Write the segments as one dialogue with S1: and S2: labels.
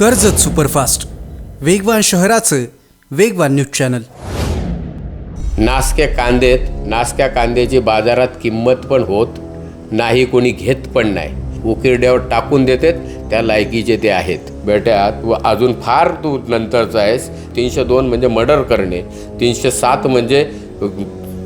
S1: Karjat superfast. वेगवान शहराचं वेगवान न्यूज चॅनल.
S2: नासक्या कांदेत नासक्या कांद्याची बाजारात किंमत पण होत नाही कोणी घेत पण नाही. उकिरड्यावर टाकून देतात त्या लायकीचे ते आहेत. बेट्यात व अजून फार तू नंतरचा आहेस. तीनशे दोन म्हणजे मर्डर करणे. तीनशे सात म्हणजे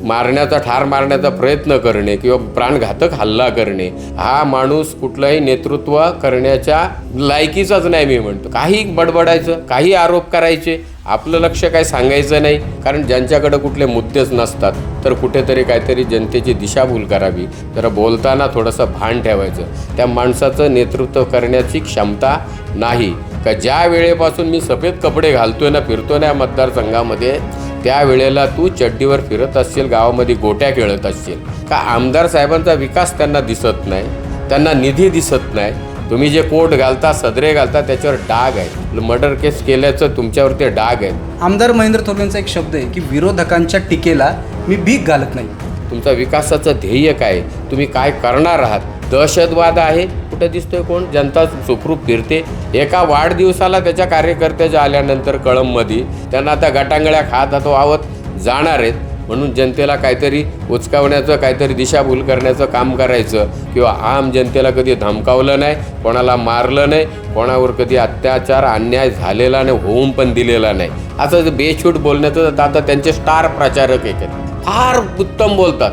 S2: मारण्याचा ठार मारण्याचा प्रयत्न करणे किंवा प्राणघातक हल्ला करणे हा माणूस कुठलंही नेतृत्व करण्याच्या लायकीचाच नाही मी म्हणतो. काही बडबडायचं काही आरोप करायचे आपलं लक्ष काय सांगायचं नाही. कारण ज्यांच्याकडे कुठले मुद्देच नसतात तर कुठेतरी काहीतरी जनतेची दिशाभूल करावी. तर बोलताना थोडंसं भान ठेवायचं. त्या माणसाचं नेतृत्व करण्याची क्षमता नाही. का ज्या वेळेपासून मी सफेद कपडे घालतोय ना फिरतो ना या मतदारसंघामध्ये त्या वेळेला तू चड्डीवर फिरत असशील गावामध्ये गोट्या खेळत असशील. का आमदार साहेबांचा विकास त्यांना दिसत नाही त्यांना निधी दिसत नाही? तुम्ही जे कोट घालता सदरे घालता त्याच्यावर डाग आहे मर्डर केस केल्याचं तुमच्यावरती डाग आहे
S1: आमदार महेंद्र थोरवेंचा एक शब्द आहे की विरोधकांच्या टीकेला मी भीक घालत नाही.
S2: तुमचा विकासाचं ध्येय काय तुम्ही काय करणार आहात? दहशतवाद आहे. कुठं दिसतोय कोण? जनता सुखरूप फिरते. एका वाढदिवसाला त्याच्या कार्यकर्त्याच्या आल्यानंतर कळममध्ये त्यांना आता गटांगळ्या खात तो आवत जाणार आहेत. म्हणून जनतेला काहीतरी उचकावण्याचं काहीतरी दिशाभूल करण्याचं काम करायचं. किंवा आम जनतेला कधी धमकावलं नाही कोणाला मारलं नाही कोणावर कधी अत्याचार अन्याय झालेला नाही होऊन पण दिलेला नाही. असं बेछूट बोलण्याचं आता त्यांचे स्टार प्रचारक एक आहेत. फार उत्तम बोलतात.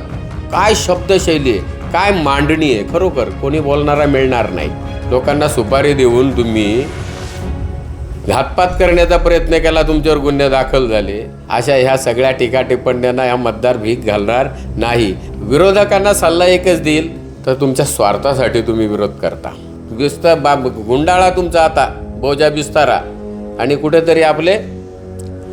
S2: काय शब्दशैली आहे. काय मांडणी आहे? खरोखर कोणी बोलणारा मिळणार नाही. लोकांना सुपारी देऊन तुम्ही घातपात करण्याचा प्रयत्न केला तुमच्यावर गुन्हे दाखल झाले. अशा ह्या सगळ्या टीका टिप्पण्यांना या मतदार भीक घालणार नाही. विरोधकांना सल्ला एकच देईल तर तुमच्या स्वार्थासाठी तुम्ही विरोध करता. विस्तार बा गुंडाळा तुमचा आता बोजा बिस्तारा. आणि कुठेतरी आपले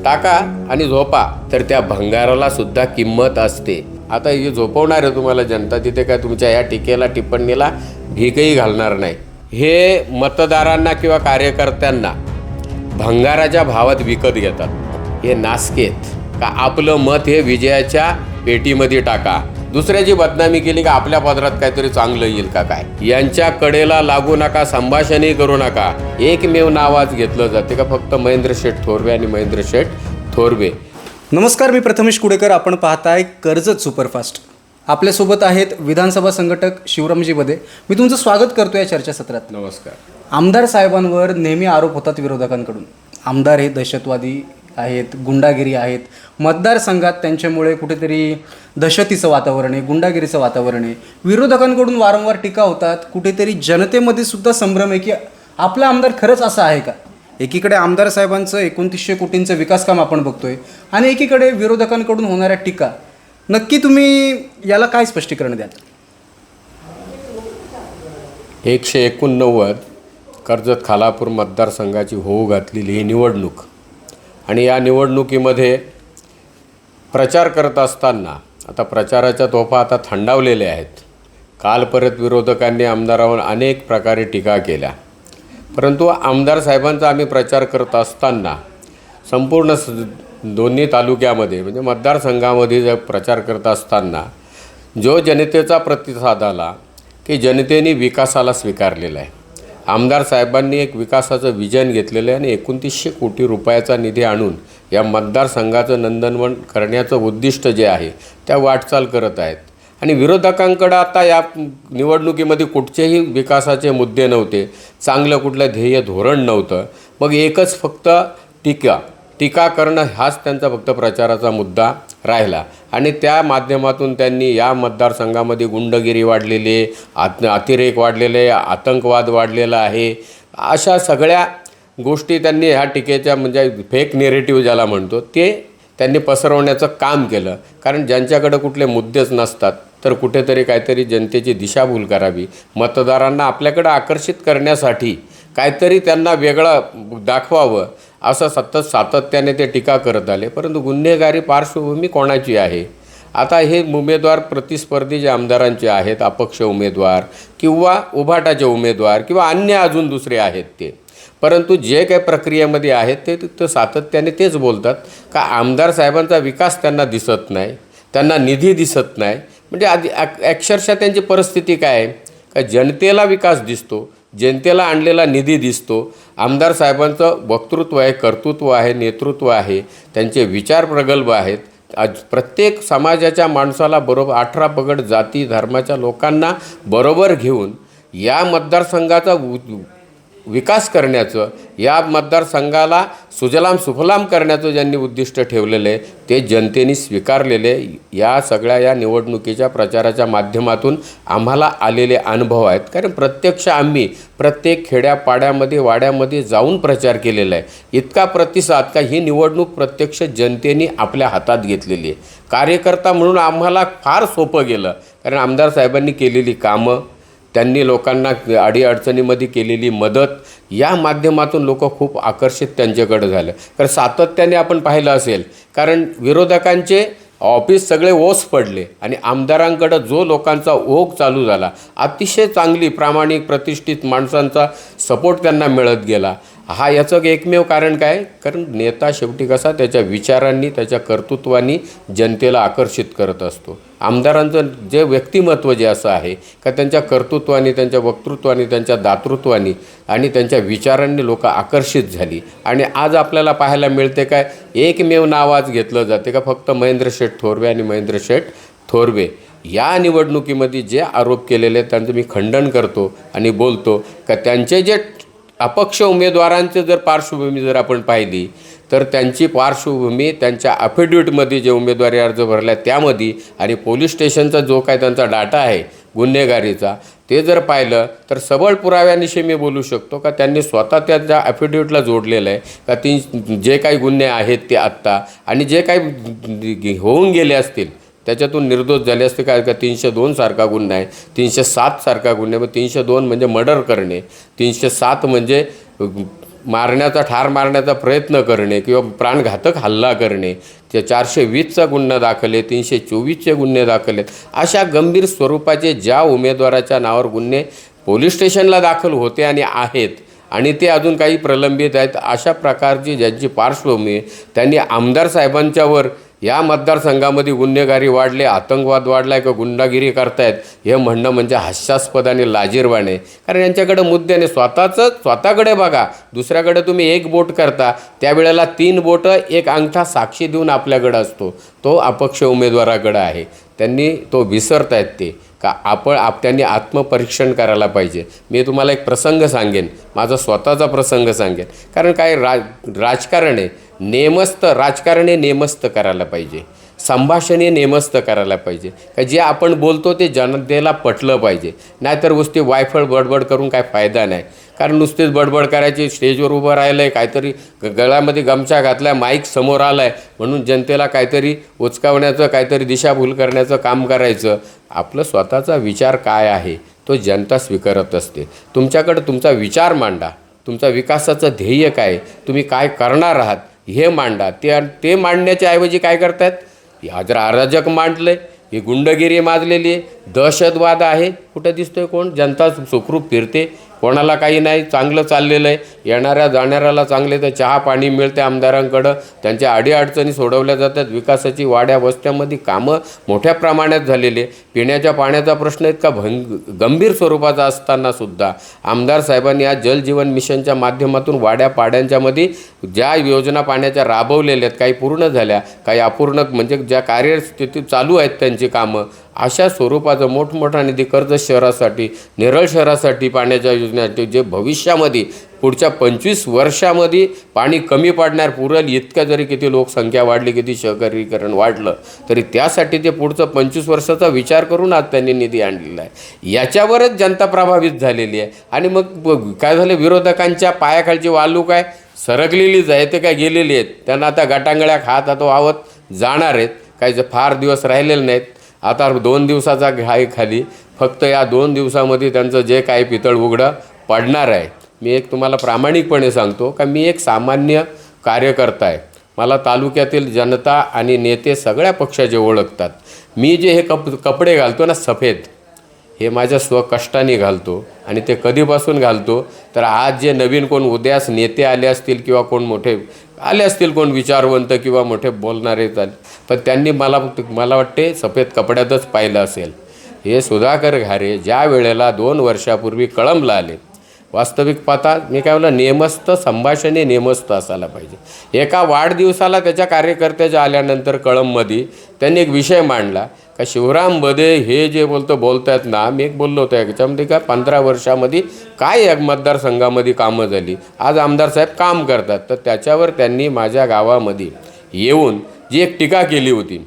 S2: टाका आणि झोपा तर त्या भंगाराला सुद्धा किंमत असते. आता हे झोपवणार आहे तुम्हाला जनता तिथे काय तुमच्या या टीकेला टिप्पणीला भीकही घालणार नाही. हे मतदारांना किंवा कार्यकर्त्यांना भंगाराच्या भावात विकत घेतात. हे नासकेत का आपलं मत हे विजयाच्या पेटीमध्ये टाका. दुसऱ्याची बदनामी केली का आपल्या पदरात काहीतरी चांगलं येईल का काय? यांच्या कडेला लागू नका संभाषणही करू नका. एकमेव नावाच घेतलं जाते का फक्त महेंद्र शेठ थोरवे आणि महेंद्र शेठ थोरवे.
S1: नमस्कार मी प्रथमेश कुडेकर. आपण पाहताय कर्जत सुपरफास्ट. आपल्यासोबत आहेत विधानसभा संघटक शिवरामजी बदे. मी तुमचं स्वागत करतो या चर्चासत्रात
S2: नमस्कार.
S1: आमदार साहेबांवर नेहमी आरोप होतात विरोधकांकडून. आमदार हे दहशतवादी आहेत गुंडागिरी आहेत. मतदारसंघात त्यांच्यामुळे कुठेतरी दहशतीचं वातावरण आहे गुंडागिरीचं वातावरण आहे. विरोधकांकडून वारंवार टीका होतात. कुठेतरी जनतेमध्ये सुद्धा संभ्रम आहे की आपला आमदार खरंच असा आहे का? एकीकडे आमदार साहेबांचं एकोणतीसशे कोटींचं विकास काम आपण बघतोय आणि एकीकडे विरोधकांकडून होणाऱ्या टीका. नक्की तुम्ही याला काय स्पष्टीकरण द्याल?
S2: एकशे एकोणनव्वद कर्जत खालापूर मतदारसंघाची होऊ घातलेली ही निवडणूक आणि या निवडणुकीमध्ये प्रचार करत असताना आता प्रचाराच्या तोफा आता थंडावलेल्या आहेत. काल परत विरोधकांनी आमदारावर अनेक प्रकारे टीका केल्या. परंतु आमदार साहेबांचा आम्ही प्रचार करत असताना संपूर्ण स दोन्ही तालुक्यामध्ये म्हणजे मतदारसंघामध्ये जर प्रचार करत असताना जो जनतेचा प्रतिसाद आला की जनतेने विकासाला स्वीकारलेला आहे. आमदार साहेबांनी एक विकासाचं विजन घेतलेलं आहे आणि एकोणतीसशे कोटी रुपयाचा निधी आणून या मतदारसंघाचं नंदनवन करण्याचं उद्दिष्ट जे आहे त्या वाटचाल करत आहेत. आणि विरोधकांकडं आता या निवडणुकीमध्ये कुठचेही विकासाचे मुद्दे नव्हते. चांगलं कुठलं ध्येय धोरण नव्हतं. मग एकच फक्त टीका टीका करणं हाच त्यांचा फक्त प्रचाराचा मुद्दा राहिला. आणि त्या माध्यमातून त्यांनी या मतदारसंघामध्ये गुंडगिरी वाढलेली आहे आत अतिरेक वाढलेले आहे आतंकवाद वाढलेला आहे. अशा सगळ्या गोष्टी त्यांनी ह्या टीकेच्या म्हणजे फेक नेरेटिव्ह ज्याला म्हणतो ते त्यांनी पसरवण्याचं काम केलं. कारण ज्यांच्याकडं कुठले मुद्देच नसतात तर कुठेतरी काहीतरी जनतेची दिशाभूल करावी. मतदारांना आपल्याकडं आकर्षित करण्यासाठी काहीतरी त्यांना वेगळं दाखवावं असं सतत सातत्याने ते टीका करत आले. परंतु गुन्हेगारी पार्श्वभूमी कोणाची आहे? आता हे उमेदवार प्रतिस्पर्धी जे आमदारांचे आहेत अपक्ष उमेदवार किंवा उभाटाचे उमेदवार किंवा अन्य अजून दुसरे आहेत ते. परंतु जे काही प्रक्रियेमध्ये आहेत ते तिथं सातत्याने तेच बोलतात. का आमदार साहेबांचा विकास त्यांना दिसत नाही त्यांना निधी दिसत नाही म्हणजे आधी अक्षरशः त्यांची परिस्थिती काय आहे? का जनतेला विकास दिसतो जनतेला आणलेला निधी दिसतो. आमदार साहेबांचं वक्तृत्व आहे कर्तृत्व आहे नेतृत्व आहे त्यांचे विचार प्रगल्भ आहेत. आज प्रत्येक समाजाच्या माणसाला बरोबर अठरा पगड जाती धर्माच्या लोकांना बरोबर घेऊन या मतदारसंघाचा विकास करण्याचं या मतदारसंघाला सुजलाम सुफलाम करण्याचं ज्यांनी उद्दिष्ट ठेवलेलं आहे ते जनतेने स्वीकारलेले या सगळ्या या निवडणुकीच्या प्रचाराच्या माध्यमातून आम्हाला आलेले अनुभव आहेत. कारण प्रत्यक्ष आम्ही प्रत्येक खेड्यापाड्यामध्ये वाड्यामध्ये जाऊन प्रचार केलेला आहे. इतका प्रतिसाद का ही निवडणूक प्रत्यक्ष जनतेने आपल्या हातात घेतलेली आहे. कार्यकर्ता म्हणून आम्हाला फार सोपं गेलं. कारण आमदार साहेबांनी केलेली कामं त्यांनी लोकांना अडीअडचणीमध्ये केलेली मदत या माध्यमातून लोक खूप आकर्षित त्यांच्याकडं झालं. कारण सातत्याने आपण पाहिलं असेल कारण विरोधकांचे ऑफिस सगळे ओस पडले आणि आमदारांकडं जो लोकांचा ओघ चालू झाला अतिशय चांगली प्रामाणिक प्रतिष्ठित माणसांचा सपोर्ट त्यांना मिळत गेला. हा याचं एकमेव कारण काय? कारण नेता शेवटी कसा? त्याच्या विचारांनी त्याच्या कर्तृत्वानी जनतेला आकर्षित करत असतो. आमदारांचं जे व्यक्तिमत्व जे असं आहे का त्यांच्या कर्तृत्वाने त्यांच्या वक्तृत्वाने त्यांच्या दातृत्वाने आणि त्यांच्या विचारांनी लोक आकर्षित झाली. आणि आज आपल्याला पाहायला मिळते काय? एकमेव नाव आज घेतलं जाते का? फक्त महेंद्र शेठ थोरवे आणि महेंद्र शेठ थोरवे. या निवडणुकीमध्ये जे आरोप केलेले आहेत त्यांचं मी खंडन करतो आणि बोलतो का त्यांचे जे अपक्ष उमेदवारांचे जर पार्श्वभूमी जर आपण पाहिली तर त्यांची पार्श्वभूमी त्यांच्या अफिडेविटमध्ये जे उमेदवारी अर्ज भरला आहे त्यामध्ये आणि पोलीस स्टेशनचा जो काय त्यांचा डाटा आहे गुन्हेगारीचा ते जर पाहिलं तर सबळ पुराव्यानिशी मी बोलू शकतो का? त्यांनी स्वतः त्या ज्या ॲफिडेविटला जोडलेलं आहे का? ती जे काही गुन्हे आहेत ते आत्ता आणि जे काही होऊन गेले असतील त्याच्यातून निर्दोष झाले असते काय? का तीनशे दोन सारखा गुन्हा आहे. तीनशे सात सारखा गुन्हा मग तीनशे दोन म्हणजे मर्डर करणे. तीनशे सात म्हणजे मारण्याचा ठार मारण्याचा प्रयत्न करणे किंवा प्राणघातक हल्ला करणे. ते चारशे वीसचा गुन्हा दाखल आहे तीनशे चोवीसचे गुन्हे दाखल आहेत. अशा गंभीर स्वरूपाचे ज्या उमेदवाराच्या नावावर गुन्हे पोलीस स्टेशनला दाखल होते आणि आहेत आणि ते अजून काही प्रलंबित आहेत अशा प्रकारची ज्यांची पार्श्वभूमी आहे, त्यांनी आमदार साहेबांच्यावर या मतदारसंघामध्ये गुन्हेगारी वाढले आतंकवाद वाढलाय का गुंडागिरी करतायत हे म्हणणं म्हणजे हास्यास्पद आणि लाजीरवाण. आहे कारण यांच्याकडे मुद्द्याने स्वतःचं स्वतःकडे बघा. दुसऱ्याकडे तुम्ही एक बोट करता त्यावेळेला तीन बोटं एक अंगठा साक्षी देऊन आपल्याकडं असतो. तो अपक्ष उमेदवाराकडं आहे. त्यांनी तो विसरत आहेत ते. का आपण आप त्यांनी आत्मपरीक्षण करायला पाहिजे. मी तुम्हाला एक प्रसंग सांगेन. माझा स्वतःचा प्रसंग सांगेन. कारण काय रा राजकारण आहे. नेमस्त राजकारण हे नेमस्त करायला पाहिजे. संभाषण हे नेमस्त करायला पाहिजे. का जे आपण बोलतो ते जनतेला पटलं पाहिजे. नाहीतर गोष्टी वायफळ बडबड करून काय फायदा नाही. कारण नुसतेच बडबड करायची स्टेजवर उभं राहिलं आहे काहीतरी ग- गळ्यामध्ये गमछा घातला आहे माईक समोर आला आहे म्हणून जनतेला काहीतरी उचकावण्याचं काहीतरी दिशाभूल करण्याचं काम करायचं. आपलं स्वतःचा विचार काय आहे तो जनता स्वीकारत असते. तुमच्याकडं तुमचा विचार मांडा. तुमचा विकासाचं ध्येय काय? तुम्ही काय करणार आहात? हे मांडा. ते ते मांडण्याच्या ऐवजी काय करतात? या जर अराजक आहे ही गुंडगिरी माजलेली आहे. दहशतवाद आहे. कुठं दिसतोय कोण? जनता सुखरूप फिरते. कोणाला काही नाही चांगलं चाललेलं आहे. येणाऱ्या जाणाऱ्याला चांगले तर चहा पाणी मिळते आमदारांकडं. त्यांच्या अडीअडचणी सोडवल्या जातात. विकासाची वाड्या वस्त्यामध्ये कामं मोठ्या प्रमाणात झालेली आहे. पिण्याच्या पाण्याचा प्रश्न इतका भंग गंभीर स्वरूपाचा असताना सुद्धा आमदार साहेबांनी या जलजीवन मिशनच्या माध्यमातून वाड्या पाड्यांच्यामध्ये ज्या योजना पाण्याच्या राबवलेल्या आहेत काही पूर्ण झाल्या काही अपूर्ण म्हणजे ज्या कार्यस्थिती चालू आहेत त्यांची कामं अशा स्वरूपाचं मोठमोठा निधी कर्ज शहरासाठी नेरळ शहरासाठी पाण्याच्या योजनेसाठी जे भविष्यामध्ये पुढच्या पंचवीस वर्षामध्ये पाणी कमी पडणार पुरेल इतक्या जरी किती लोकसंख्या वाढली किती शहरीकरण वाढलं तरी त्यासाठी ते पुढचं पंचवीस वर्षाचा विचार करून आज त्यांनी निधी आणलेला आहे. याच्यावरच जनता प्रभावित झालेली आहे. आणि मग काय झालं? विरोधकांच्या पायाखालची वालू काय सरकलेलीच आहे ते काय गेलेली आहेत. त्यांना आता गटांगळ्या खात आता वावत जाणार आहेत. काही जे फार दिवस राहिलेले नाहीत. आता दोन दिवसाचा घाय खाली. फक्त या दोन दिवसामध्ये त्यांचं जे काही पितळ उघडं पडणार आहे मी एक तुम्हाला प्रामाणिकपणे सांगतो का मी एक सामान्य कार्यकर्ता आहे. मला तालुक्यातील जनता आणि नेते सगळ्या पक्षाचे ओळखतात. मी जे हे कप कपडे घालतो ना सफेद हे माझ्या स्वकष्टाने घालतो आणि ते कधीपासून घालतो? तर आज जे नवीन कोण उद्यास नेते आले असतील किंवा कोण मोठे आले असतील कोण विचारवंत किंवा मोठे बोलणारे चाल पण त्यांनी मला मला वाटते सफेद कपड्यातच पाहिलं असेल. हे सुधाकर घारे ज्या वेळेला दोन वर्षापूर्वी कळंबला आले वास्तविक पाहता मी काय म्हणलं नेमस्थ संभाषणे नेमस्थ असायला पाहिजे. एका वाढदिवसाला त्याच्या कार्यकर्त्याच्या आल्यानंतर कळममध्ये त्यांनी एक विषय मांडला का शिवराम बदे हे जे बोलतो आहेत ना मी एक बोललो होतो याच्यामध्ये का पंधरा वर्षामध्ये काय या मतदारसंघामध्ये कामं झाली? आज आमदार साहेब काम करतात. तर त्याच्यावर त्यांनी माझ्या गावामध्ये येऊन जी एक टीका केली होती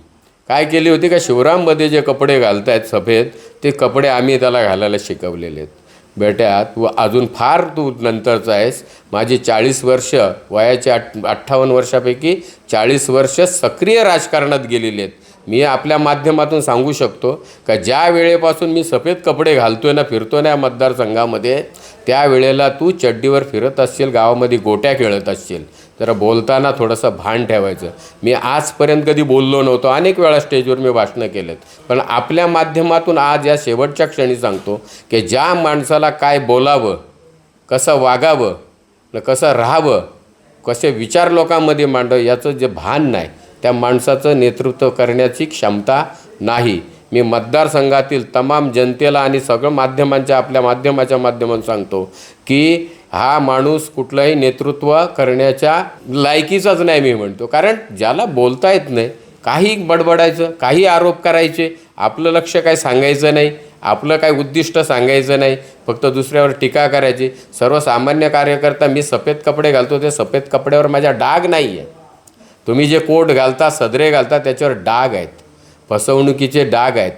S2: काय केली होती का शिवराममध्ये जे कपडे घालत आहेत सफेद ते कपडे आम्ही त्याला घालायला शिकवलेले आहेत. बेट्यात व अजून फार तू नंतरचा आहेस. माझी चाळीस वर्ष वयाच्या अठ अठ्ठावन्न वर्षापैकी चाळीस वर्ष सक्रिय राजकारणात गेलेली आहेत. मी आपल्या माध्यमातून सांगू शकतो का ज्या वेळेपासून मी सफेद कपडे घालतोय ना फिरतो ना या मतदारसंघामध्ये त्यावेळेला तू चड्डीवर फिरत असशील गावामध्ये गोट्या खेळत असशील. जरा बोलताना थोडंसं भान ठेवायचं. मी आजपर्यंत कधी बोललो नव्हतो. अनेक वेळा स्टेजवर मी भाषणं केलेत. पण आपल्या माध्यमातून आज या शेवटच्या क्षणी सांगतो की ज्या माणसाला काय बोलावं कसं वागावं न कसं राहावं कसे विचार लोकांमध्ये मांडव याचं जे भान नाही त्या माणसाचं नेतृत्व करण्याची क्षमता नाही. मी मतदारसंघातील तमाम जनतेला आणि सगळं माध्यमांच्या आपल्या माध्यमाच्या माध्यमातून सांगतो की हा माणूस कुठलंही नेतृत्व करण्याच्या लायकीचाच नाही मी म्हणतो. कारण ज्याला बोलता येत नाही काही बडबडायचं काही आरोप करायचे आपलं लक्ष काय सांगायचं नाही आपलं काय उद्दिष्ट सांगायचं नाही फक्त दुसऱ्यावर टीका करायची. सर्वसामान्य कार्यकर्ता मी सफेद कपडे घालतो ते सफेद कपड्यावर माझ्या डाग नाही आहे तुम्ही जे कोट घालता सदरे घालता त्याच्यावर डाग आहेत. फसवणुकीचे डाग आहेत.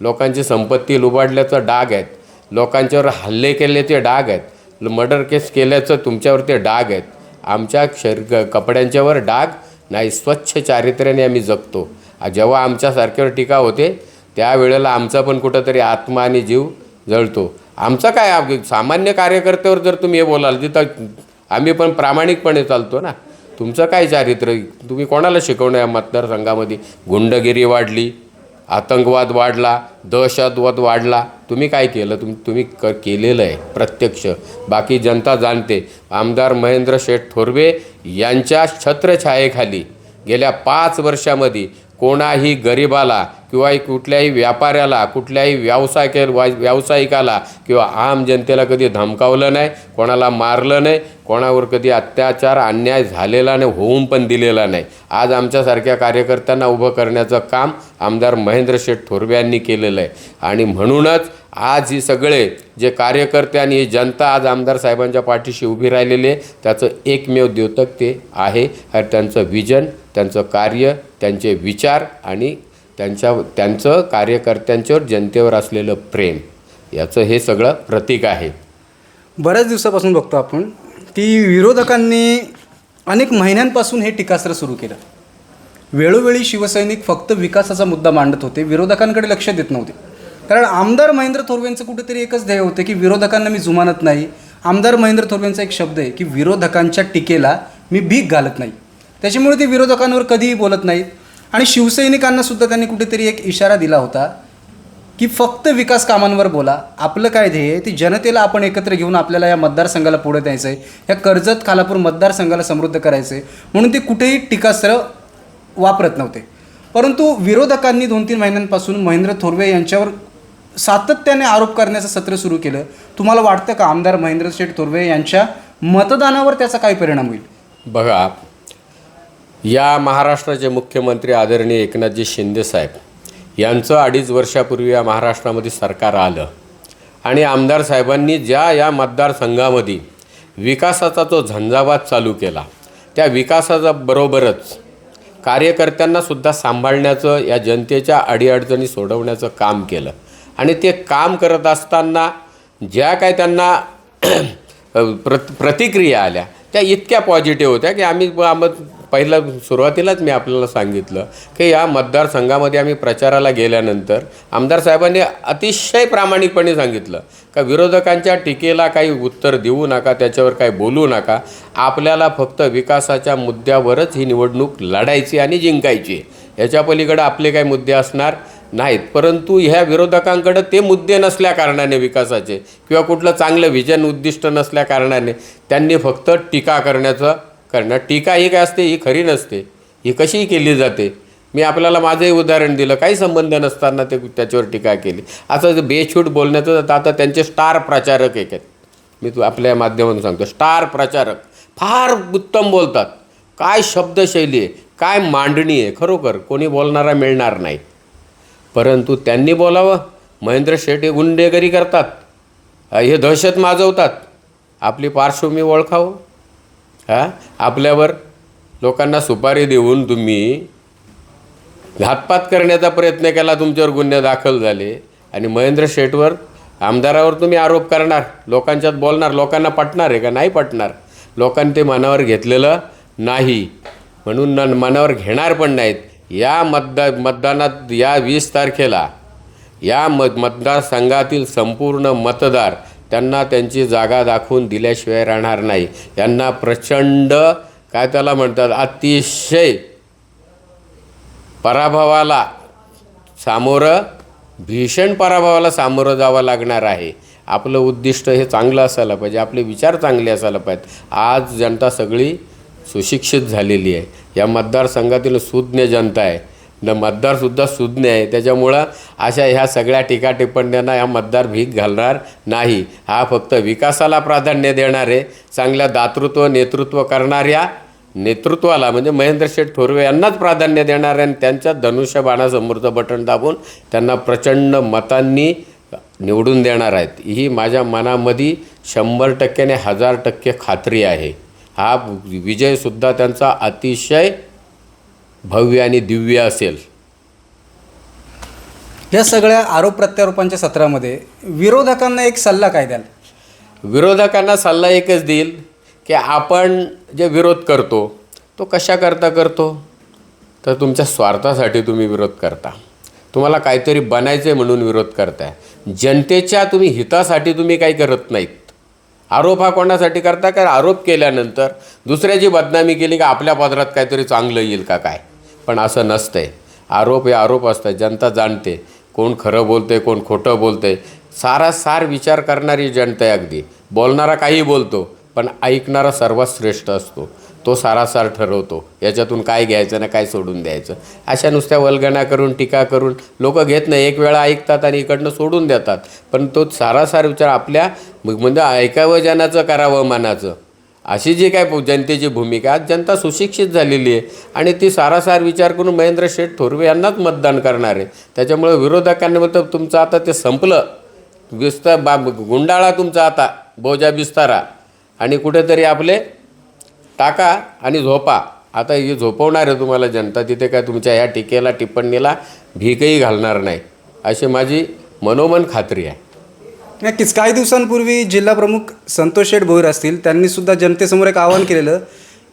S2: लोकांची संपत्ती लुबाडल्याचं डाग आहेत. लोकांच्यावर हल्ले केल्याचे डाग आहेत. मर्डर केस केल्याचं तुमच्यावरती डाग आहेत. आमच्या शरीर कपड्यांच्यावर डाग नाही स्वच्छ चारित्र्याने आम्ही जगतो. जेव्हा आमच्यासारख्यावर टीका होते त्यावेळेला आमचा पण कुठंतरी आत्मा आणि जीव जळतो. आमचा काय सामान्य कार्यकर्त्यावर जर तुम्ही हे बोलाल तिथं आम्ही पण प्रामाणिकपणे चालतो ना. तुमचं काय चारित्र्य? तुम्ही कोणाला शिकवणं या मतदारसंघामध्ये? गुंडगिरी वाढली आतंकवाद वाढला दहशतवाद वाढला. तुम्ही काय केलं? तुम तुम्ही क केलेलं आहे प्रत्यक्ष. बाकी जनता जाणते. आमदार महेंद्र शेठ थोरवे यांच्या छत्रछायेखाली गेल्या पाच वर्षामध्ये कोणाही गरिबाला किंवा कुठल्याही व्यापाऱ्याला कुठल्याही व्यवसाय व्यावसायिकाला किंवा आम जनतेला कधी धमकावलं नाही कोणाला मारलं नाही कोणावर कधी अत्याचार अन्याय झालेला नाही होऊन पण दिलेला नाही. आज आमच्यासारख्या कार्यकर्त्यांना उभं करण्याचं काम आमदार महेंद्र शेठ थोरवे यांनी केलेलं आहे. आणि म्हणूनच आज ही सगळे जे कार्यकर्ते आणि ही जनता आज आमदार साहेबांच्या पाठीशी उभी राहिलेली आहे त्याचं एकमेव द्योतक ते आहे. त्यांचं विजन त्यांचं कार्य त्यांचे विचार आणि त्यांच्या त्यांचं कार्यकर्त्यांच्यावर जनतेवर असलेलं प्रेम याचं हे सगळं प्रतीक आहे.
S1: बऱ्याच दिवसापासून बघतो आपण की विरोधकांनी अनेक महिन्यांपासून हे टीकास्त्र सुरू केलं. वेळोवेळी शिवसैनिक फक्त विकासाचा मुद्दा मांडत होते विरोधकांकडे लक्ष देत नव्हते. कारण आमदार महेंद्र थोरवेंचं कुठेतरी एकच ध्येय होतं की विरोधकांना मी जुमानत नाही. आमदार महेंद्र थोरवेंचा एक शब्द आहे की विरोधकांच्या टीकेला मी भीक घालत नाही. त्याच्यामुळे ते विरोधकांवर कधीही बोलत नाहीत. आणि शिवसैनिकांना सुद्धा त्यांनी कुठेतरी एक इशारा दिला होता की फक्त विकास कामांवर बोला. आपलं काय ध्येय आहे? ती जनतेला आपण एकत्र घेऊन आपल्याला या मतदारसंघाला पुढे द्यायचं आहे या कर्जत खालापूर मतदारसंघाला समृद्ध करायचं आहे म्हणून ते कुठेही टीकास्त्र वापरत नव्हते. परंतु विरोधकांनी दोन तीन महिन्यांपासून महेंद्र थोरवे यांच्यावर सातत्याने आरोप करण्याचं सत्र सुरू केलं. तुम्हाला वाटतं का आमदार महेंद्र शेठ थोरवे यांच्या मतदानावर त्याचा काय परिणाम होईल?
S2: बघा या महाराष्ट्राचे मुख्यमंत्री आदरणीय एकनाथजी शिंदेसाहेब यांचं अडीच वर्षापूर्वी या महाराष्ट्रामध्ये सरकार आलं. आणि आमदार साहेबांनी ज्या या मतदारसंघामध्ये विकासाचा जो झंझावात चालू केला त्या विकासाचा बरोबरच कार्यकर्त्यांनासुद्धा सांभाळण्याचं या जनतेच्या अडीअडचणी सोडवण्याचं काम केलं. आणि ते काम करत असताना ज्या काय त्यांना प्रत प्रतिक्रिया आल्या त्या इतक्या पॉझिटिव्ह होत्या की आम्ही आम पहिलं सुरुवातीलाच मी आपल्याला सांगितलं की या मतदारसंघामध्ये आम्ही प्रचाराला गेल्यानंतर आमदार साहेबांनी अतिशय प्रामाणिकपणे सांगितलं का विरोधकांच्या टीकेला काही उत्तर देऊ नका त्याच्यावर काही बोलू नका. आपल्याला फक्त विकासाच्या मुद्द्यावरच ही निवडणूक लढायची आणि जिंकायची. याच्या पलीकडे आपले काही मुद्दे असणार नाहीत. परंतु ह्या विरोधकांकडं ते मुद्दे नसल्या कारणाने विकासाचे किंवा कुठलं चांगलं विजन उद्दिष्ट नसल्या कारणाने त्यांनी फक्त टीका करण्याचं कारण टीका ही काय असते? ही खरी नसते. ही कशीही केली जाते. मी आपल्याला माझंही उदाहरण दिलं. काही संबंध नसताना ते त्याच्यावर टीका केली. असं जे बेछूट बोलण्याचं तर आता त्यांचे स्टार प्रचारक एक आहेत. मी तू आपल्या माध्यमातून सांगतो. स्टार प्रचारक. फार उत्तम बोलतात. काय शब्दशैली आहे? काय मांडणी आहे? खरोखर कोणी बोलणारा मिळणार नाही. परंतु त्यांनी बोलावं. महेंद्र शेठ हे गुंडेगरी करतात. हे दहशत माजवतात. आपली पार्श्वभूमी ओळखावं. हां? आपल्यावर लोकांना सुपारी देऊन तुम्ही घातपात करण्याचा प्रयत्न केला तुमच्यावर गुन्हे दाखल झाले. आणि महेंद्र शेठवर आमदारावर तुम्ही आरोप करणार. लोकांच्यात बोलणार. लोकांना पटणार आहे का? नाही पटणार. लोकांनी ते मनावर घेतलेलं नाही. म्हणून न मनावर घेणार पण नाहीत. या मतदा मतदानात या वीस तारखेला या मत मतदारसंघातील संपूर्ण मतदार त्यांना त्यांची जागा दाखवून दिल्याशिवाय राहणार नाही. यांना प्रचंड काय त्याला म्हणतात? अतिशय पराभवाला सामोरं भीषण पराभवाला सामोरं जावं लागणार आहे. आपलं उद्दिष्ट हे चांगलं असायला पाहिजे. आपले विचार चांगले असायला पाहिजेत. आज जनता सगळी सुशिक्षित झालेली आहे. या मतदारसंघातील सुज्ञ जनता आहे. न मतदारसुद्धा सुज्ञ आहे. त्याच्यामुळं अशा ह्या सगळ्या टीका टिप्पण्यांना या मतदार भीक घालणार नाही. हा फक्त विकासाला प्राधान्य देणारे चांगल्या दातृत्व नेतृत्व करणाऱ्या नेतृत्वाला म्हणजे महेंद्र शेठ थोरवे यांनाच प्राधान्य देणार आहे आणि त्यांच्या धनुष्यबाणासमोरचं बटन दाबून त्यांना प्रचंड मतांनी निवडून देणार आहेत. ही माझ्या मनामध्ये शंभर टक्क्याने हजार टक्के खात्री आहे. हा विजयसुद्धा त्यांचा अतिशय भव्य आणि दिव्य असेल.
S1: या सगळ्या आरोप प्रत्यारोपांच्या सत्रामध्ये विरोधकांना एक सल्ला काय द्याल?
S2: विरोधकांना सल्ला एकच देईल की आपण जे विरोध करतो तो कशाकरता करतो तर तुमच्या स्वार्थासाठी तुम्ही विरोध करता. तुम्हाला काहीतरी बनायचं आहे म्हणून विरोध करताय. जनतेच्या तुम्ही हितासाठी तुम्ही काही करत नाहीत. आरोप हा कोणासाठी करता? कारण आरोप केल्यानंतर दुसऱ्याची बदनामी केली का आपल्या पदरात काहीतरी चांगलं येईल का काय? पण असं नसतंय. आरोप हे आरोप असतात जनता जाणते. कोण खरं बोलते कोण खोटं बोलते सारा सार विचार करणारी जनता आहे अगदी. बोलणारा काही बोलतो पण ऐकणारा सर्वात श्रेष्ठ असतो. तो सारासार ठरवतो. याच्यातून काय घ्यायचं ना काय सोडून द्यायचं? अशा नुसत्या वल्गना करून टीका करून लोक घेत नाही. एक वेळा ऐकतात आणि इकडनं सोडून देतात. पण तो सारासार विचार आपल्या म्हणजे ऐकावं जनाचं करावं मनाचं. अशी जी काय जनतेची भूमिका आज जनता सुशिक्षित झालेली आहे आणि ती सारासार विचार करून महेंद्र शेठ थोरवे यांनाच मतदान करणार आहे. त्याच्यामुळे विरोधकांनी मतलब तुमचं आता ते संपलं. विस्तार बा गुंडाळा तुमचा आता बोजा बिस्तारा. आणि कुठेतरी आपले टाका आणि झोपा. आता ही झोपवणार आहे तुम्हाला जनता तिथे काय तुमच्या ह्या टीकेला टिप्पणीला भीकही घालणार नाही. अशी माझी मनोमन खात्री आहे.
S1: नक्कीच. काही दिवसांपूर्वी जिल्हा प्रमुख संतोष शेठ भोईर असतील त्यांनी सुद्धा जनतेसमोर एक आवाहन केलेलं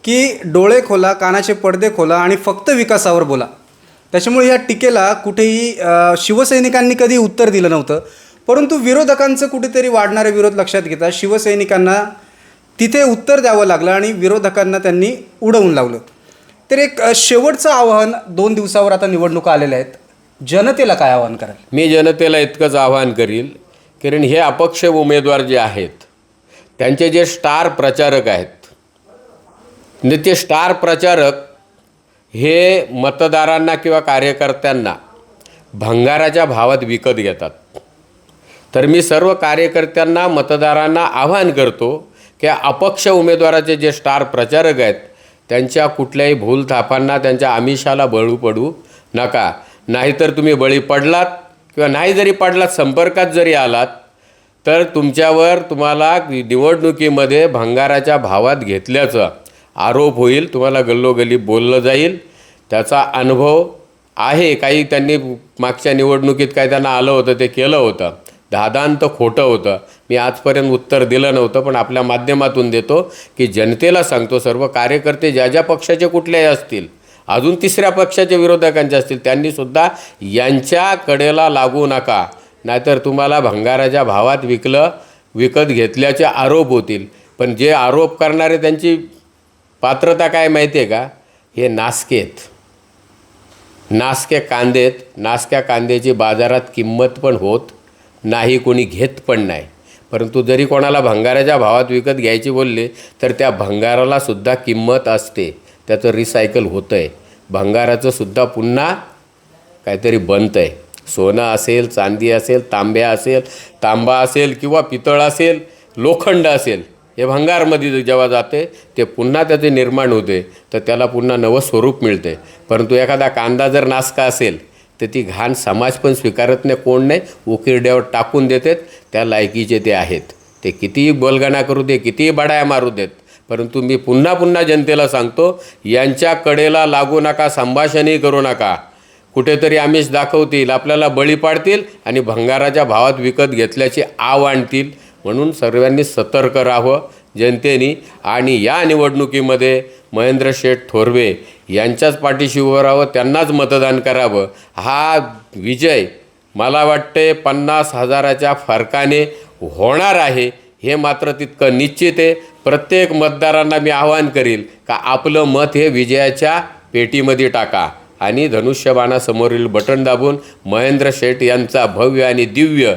S1: की डोळे खोला कानाचे पडदे खोला आणि फक्त विकासावर बोला. त्याच्यामुळे या टीकेला कुठेही शिवसैनिकांनी कधी उत्तर दिलं नव्हतं. परंतु विरोधकांचं कुठेतरी वाढणारे विरोध लक्षात घेता शिवसैनिकांना तिथे उत्तर द्यावं लागलं आणि विरोधकांना त्यांनी उडवून लावलं. तर एक शेवटचं आवाहन दोन दिवसावर आता निवडणुका आलेल्या आहेत. जनतेला काय आवाहन कराल?
S2: मी जनतेला इतकंच आवाहन करील कारण हे अपक्ष उमेदवार जे आहेत त्यांचे जे स्टार प्रचारक आहेत म्हणजे ते स्टार प्रचारक हे मतदारांना किंवा कार्यकर्त्यांना भंगाराच्या भावात विकत घेतात. तर मी सर्व कार्यकर्त्यांना मतदारांना आवाहन करतो की अपक्ष उमेदवाराचे जे स्टार प्रचारक आहेत त्यांच्या कुठल्याही भूलथापांना त्यांच्या आमिषाला बळू पडू नका. नाहीतर तुम्ही बळी पडलात किंवा नाही जरी पाडलात संपर्कात जरी आलात तर तुमच्यावर तुम्हाला निवडणुकीमध्ये भंगाराच्या भावात घेतल्याचा आरोप होईल. तुम्हाला गल्लोगल्ली बोललं जाईल. त्याचा अनुभव आहे. काही त्यांनी मागच्या निवडणुकीत काय त्यांना आलं होतं ते केलं होतं. दादांत खोटं होतं. मी आजपर्यंत उत्तर दिलं नव्हतं पण आपल्या माध्यमातून देतो की जनतेला सांगतो सर्व कार्यकर्ते ज्या ज्या पक्षाचे कुठलेही असतील अजून तिसऱ्या पक्षाचे विरोधकांचे असतील त्यांनीसुद्धा यांच्या कडेला लागू नका. नाहीतर तुम्हाला भंगाराच्या भावात विकलं विकत घेतल्याचे आरोप होतील. पण जे आरोप करणारे त्यांची पात्रता काय माहिती आहे का? हे नासकेत. नासके कांदेत नासक्या कांद्याची बाजारात किंमत पण होत नाही कोणी घेत पण नाही. परंतु जरी कोणाला भंगाराच्या भावात विकत घ्यायची बोलले तर त्या भंगाराला सुद्धा किंमत असते. त्याचं रिसायकल होतं आहे भंगाराचं सुद्धा पुन्हा काहीतरी बनतं आहे सोनं असेल चांदी असेल तांब्या असेल तांबा असेल किंवा पितळ असेल लोखंड असेल हे भंगारमध्ये जेव्हा जाते ते पुन्हा त्याचे निर्माण होते. तर त्याला पुन्हा नवं स्वरूप मिळते. परंतु एखादा कांदा जर नासका असेल तर ती घाण समाज पण स्वीकारत नाही कोण नाही उकिरड्यावर टाकून देतात त्या लायकीचे ते आहेत. ते कितीही बलगणा करू दे कितीही बडाया मारू देत परंतु मी पुन्हा पुन्हा जनतेला सांगतो यांच्या कडेला लागू नका संभाषणही करू नका. कुठेतरी आमिष दाखवतील आपल्याला बळी पाडतील आणि भंगाराच्या भावात विकत घेतल्याची आव आणतील. म्हणून सर्वांनी सतर्क राहावं जनतेने. आणि या निवडणुकीमध्ये महेंद्र शेठ थोरवे यांच्याच पाठीशी उभं राहावं त्यांनाच मतदान करावं. हा विजय मला वाटते पन्नास हजाराच्या फरकाने होणार आहे. हे मात्र तितकं निश्चित आहे. प्रत्येक मतदारांना मी आवाहन करील का आपलं मत हे विजयाच्या पेटीमध्ये टाका. आणि धनुष्यबाणासमोरील बटन दाबून महेंद्र शेठ यांचा भव्य आणि दिव्य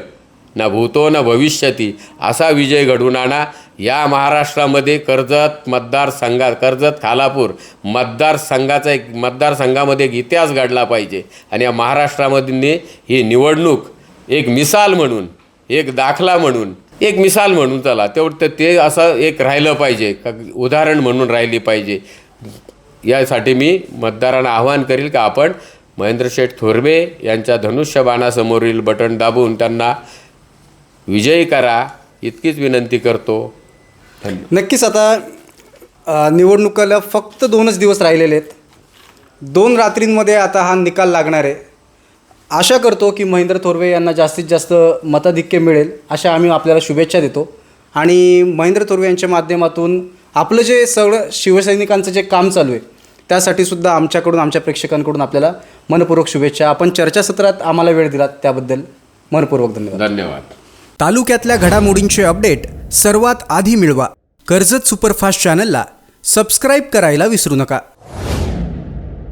S2: ना भूतो ना भविष्यती असा विजय घडवून आणा. या महाराष्ट्रामध्ये कर्जत मतदारसंघात कर्जत खालापूर मतदारसंघाचा एक मतदारसंघामध्ये एक इतिहास घडला पाहिजे. आणि या महाराष्ट्रामध्ये ही निवडणूक एक मिसाल म्हणून एक दाखला म्हणून एक मिसाल म्हणून चला तेवढं ते- ते असं एक राहिलं पाहिजे का उदाहरण म्हणून राहिली पाहिजे. यासाठी मी मतदारांना आवाहन करील का आपण महेंद्र शेठ थोरवे यांच्या धनुष्यबाणासमोरील बटन दाबून त्यांना विजयी करा इतकीच विनंती करतो.
S1: नक्कीच आता निवडणुकाला फक्त दोनच दिवस राहिलेले आहेत. दोन रात्रींमध्ये आता हा निकाल लागणार आहे. आशा करतो की महेंद्र थोरवे यांना जास्तीत जास्त मताधिक्य मिळेल अशा आम्ही आपल्याला शुभेच्छा देतो. आणि महेंद्र थोरवे यांच्या माध्यमातून आपलं जे सगळं शिवसैनिकांचं जे काम चालू आहे त्यासाठी सुद्धा आमच्याकडून आमच्या प्रेक्षकांकडून आपल्याला मनपूर्वक शुभेच्छा. आपण चर्चासत्रात आम्हाला वेळ दिलात त्याबद्दल मनपूर्वक धन्यवाद.
S2: धन्यवाद.
S1: तालुक्यातल्या घडामोडींचे अपडेट सर्वात आधी मिळवा. कर्जत सुपरफास्ट चॅनलला सबस्क्राईब करायला विसरू नका.